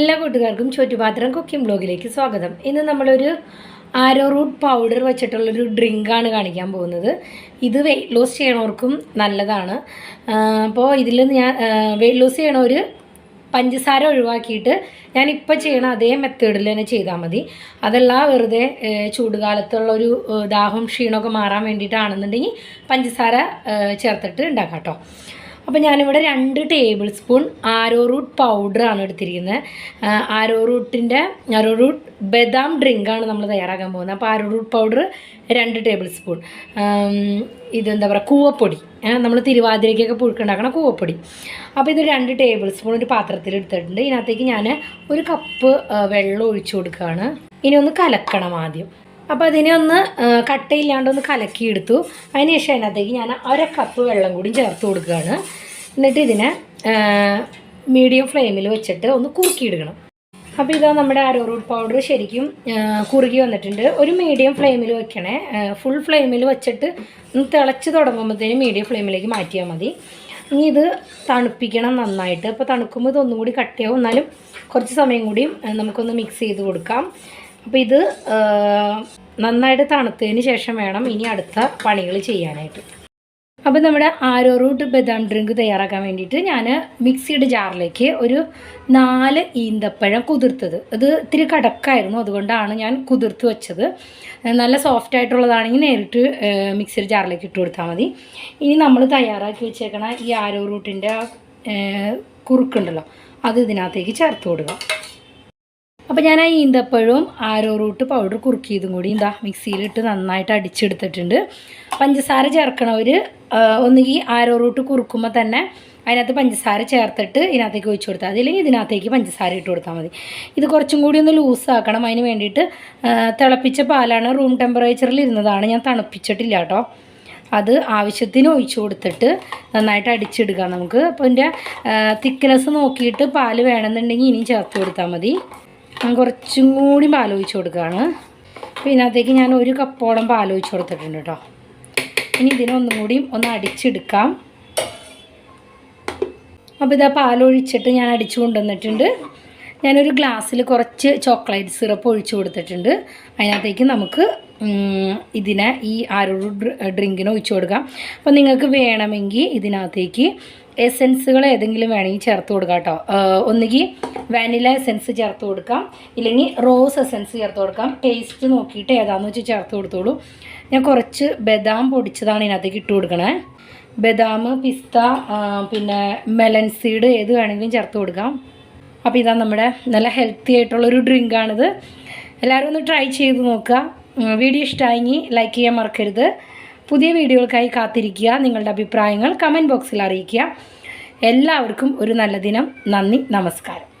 എല്ലാ കൂട്ടുകാർക്കും ചുറ്റുപാത്രം കുക്കിംഗ് ബ്ലോഗിലേക്ക് സ്വാഗതം. ഇന്ന് നമ്മളൊരു ആരോ റൂട്ട് പൗഡർ വെച്ചിട്ടുള്ളൊരു ഡ്രിങ്കാണ് കാണിക്കാൻ പോകുന്നത്. ഇത് വെയിറ്റ് ലോസ് ചെയ്യണവർക്കും നല്ലതാണ്. അപ്പോൾ ഇതിൽ ഞാൻ വെയിറ്റ് ലോസ് ചെയ്യണവർ പഞ്ചസാര ഒഴിവാക്കിയിട്ട് ഞാൻ ഇപ്പോൾ ചെയ്യണ അതേ മെത്തേഡിൽ തന്നെ ചെയ്താൽ മതി. അതല്ല വെറുതെ ചൂടുകാലത്തുള്ളൊരു ദാഹം ക്ഷീണമൊക്കെ മാറാൻ വേണ്ടിയിട്ടാണെന്നുണ്ടെങ്കിൽ പഞ്ചസാര ചേർത്തിട്ട് ഉണ്ടാക്കാം കേട്ടോ. അപ്പോൾ ഞാനിവിടെ രണ്ട് ടേബിൾ സ്പൂൺ ആരോ റൂട്ട് പൗഡറാണ് എടുത്തിരിക്കുന്നത്. ആരോ റൂട്ടിന്റെ ആരോ റൂട്ട് ബദാം ഡ്രിങ്കാണ് നമ്മൾ തയ്യാറാക്കാൻ പോകുന്നത്. അപ്പോൾ ആരോ റൂട്ട് പൗഡർ രണ്ട് ടേബിൾ സ്പൂൺ ഇതെന്താ പറയുക കൂവപ്പൊടി. നമ്മൾ തിരുവാതിരയ്ക്കൊക്കെ പുഴുക്കുണ്ടാക്കണ കൂവപ്പൊടി. അപ്പോൾ ഇത് രണ്ട് ടേബിൾ സ്പൂൺ ഒരു പാത്രത്തിൽ എടുത്തിട്ടുണ്ട്. ഇതിനകത്തേക്ക് ഞാൻ ഒരു കപ്പ് വെള്ളം ഒഴിച്ചു കൊടുക്കുകയാണ്. ഇനി ഒന്ന് കലക്കണം ആദ്യം. അപ്പോൾ അതിനെ ഒന്ന് കട്ടയില്ലാണ്ട് ഒന്ന് കലക്കിയെടുത്തു. അതിനുശേഷം അതിനകത്തേക്ക് ഞാൻ അര കപ്പ് വെള്ളം കൂടി ചേർത്ത് കൊടുക്കുകയാണ്. എന്നിട്ട് ഇതിനെ മീഡിയം ഫ്ലെയിമിൽ വെച്ചിട്ട് ഒന്ന് കുറുക്കിയിടണം അപ്പോൾ ഇതാ നമ്മുടെ ആരോ റൂട്ട് പൗഡർ ശരിക്കും കുറുകി വന്നിട്ടുണ്ട്. ഒരു മീഡിയം ഫ്ലെയിമിൽ വെക്കണേ. ഫുൾ ഫ്ലെയിമിൽ വെച്ചിട്ട് ഒന്ന് തിളച്ച് തുടങ്ങുമ്പോഴത്തേനും മീഡിയം ഫ്ലെയിമിലേക്ക് മാറ്റിയാൽ മതി. ഇനി ഇത് തണുപ്പിക്കണം നന്നായിട്ട്. അപ്പോൾ തണുക്കുമ്പോൾ ഇതൊന്നും കൂടി കട്ടിയാവും എന്നാലും കുറച്ച് സമയം കൂടിയും ആ, നമുക്കൊന്ന് മിക്സ് ചെയ്ത് കൊടുക്കാം. അപ്പോൾ ഇത് നന്നായിട്ട് തണുത്തതിന് ശേഷം വേണം ഇനി അടുത്ത പണികൾ ചെയ്യാനായിട്ട്. അപ്പോൾ നമ്മുടെ ആരോ റൂട്ട് ബദാം ഡ്രിങ്ക് തയ്യാറാക്കാൻ വേണ്ടിയിട്ട് ഞാൻ മിക്സിയുടെ ജാറിലേക്ക് ഒരു നാല് ഈന്തപ്പഴം കുതിർത്തത്. അത് ഇത്തിരി കടക്കായിരുന്നു അതുകൊണ്ടാണ് ഞാൻ കുതിർത്ത് വെച്ചത്. നല്ല സോഫ്റ്റ് ആയിട്ടുള്ളതാണെങ്കിൽ നേരിട്ട് മിക്സിയുടെ ജാറിലേക്ക് ഇട്ട് കൊടുത്താൽ മതി. ഇനി നമ്മൾ തയ്യാറാക്കി വെച്ചേക്കണ ഈ ആരോ റൂട്ടിന്റെ കുറുക്കുണ്ടല്ലോ അത് ഇതിനകത്തേക്ക് ചേർത്ത് കൊടുക്കുക അപ്പോൾ ഞാൻ ആ ഈന്തപ്പഴവും ആരോ റൂട്ട് പൗഡർ കുറുക്കിയതും കൂടി എന്താ മിക്സിയിലിട്ട് നന്നായിട്ട് അടിച്ചെടുത്തിട്ടുണ്ട്. പഞ്ചസാര ചേർക്കണവർ ഒന്നുകിൽ ആരോ റൂട്ട് കുറുക്കുമ്പോൾ തന്നെ അതിനകത്ത് പഞ്ചസാര ചേർത്തിട്ട് ഇതിനകത്തേക്ക് ഒഴിച്ചു കൊടുത്താൽ മതി. അല്ലെങ്കിൽ ഇതിനകത്തേക്ക് പഞ്ചസാര ഇട്ട് കൊടുത്താൽ മതി. ഇത് കുറച്ചും കൂടി ഒന്ന് ലൂസാക്കണം അതിന് വേണ്ടിയിട്ട് തിളപ്പിച്ച പാലാണ് റൂം ടെമ്പറേച്ചറിൽ ഇരുന്നതാണ് ഞാൻ തണുപ്പിച്ചിട്ടില്ല കേട്ടോ അത് ആവശ്യത്തിന് ഒഴിച്ചു കൊടുത്തിട്ട് നന്നായിട്ട് അടിച്ചെടുക്കാം നമുക്ക്. അപ്പോൾ ഇതിന്റെ തിക്നെസ് നോക്കിയിട്ട് പാൽ വേണമെന്നുണ്ടെങ്കിൽ ഇനിയും ചേർത്ത് കൊടുത്താൽ മതി. ഞാൻ കുറച്ചും കൂടി പാൽ ഒഴിച്ച് കൊടുക്കുകയാണ് ഇതിനകത്തേക്ക് ഞാൻ ഒരു കപ്പോളം പാൽ ഒഴിച്ച് കൊടുത്തിട്ടുണ്ട് കേട്ടോ. ഇനി ഇതിനൊന്നും കൂടി ഒന്ന് അടിച്ചെടുക്കാം. അപ്പോൾ ഇതാ പാലൊഴിച്ചിട്ട് ഞാൻ അടിച്ചു കൊണ്ടുവന്നിട്ടുണ്ട്. ഞാനൊരു ഗ്ലാസ്സിൽ കുറച്ച് ചോക്ലേറ്റ് സിറപ്പ് ഒഴിച്ചു കൊടുത്തിട്ടുണ്ട്. അതിനകത്തേക്ക് നമുക്ക് ഇതിനെ ഈ ആരോട് ഡ്രിങ്കിന് ഒഴിച്ചു കൊടുക്കാം. അപ്പോൾ നിങ്ങൾക്ക് വേണമെങ്കിൽ ഇതിനകത്തേക്ക് എസെൻസുകൾ ഏതെങ്കിലും വേണമെങ്കിൽ ചേർത്ത് കൊടുക്കാം കേട്ടോ. ഒന്നുകിൽ വാനില എസെൻസ് ചേർത്ത് കൊടുക്കാം. ഇല്ലെങ്കിൽ റോസ് എസെൻസ് ചേർത്ത് കൊടുക്കാം. ടേസ്റ്റ് നോക്കിയിട്ട് ഏതാണെന്ന് വെച്ച് ചേർത്ത് കൊടുത്തോളൂ. ഞാൻ കുറച്ച് ബദാം പൊടിച്ചതാണ് ഇതിനകത്തേക്ക് ഇട്ട് കൊടുക്കണേ. ബദാം പിസ്ത പിന്നെ മെലൻ സീഡ് ഏത് വേണമെങ്കിലും ചേർത്ത് കൊടുക്കാം. അപ്പോൾ ഇതാ നമ്മുടെ നല്ല ഹെൽത്തി ആയിട്ടുള്ളൊരു ഡ്രിങ്കാണിത് എല്ലാവരും ഒന്ന് ട്രൈ ചെയ്ത് നോക്കുക. വീഡിയോ ഇഷ്ടമായെങ്കിൽ ലൈക്ക് ചെയ്യാൻ മറക്കരുത്. പുതിയ വീഡിയോകൾക്കായി കാത്തിരിക്കുക. നിങ്ങളുടെ അഭിപ്രായങ്ങൾ കമന്റ് ബോക്സിൽ അറിയിക്കുക. എല്ലാവർക്കും ഒരു നല്ല ദിനം. നന്ദി. നമസ്കാരം.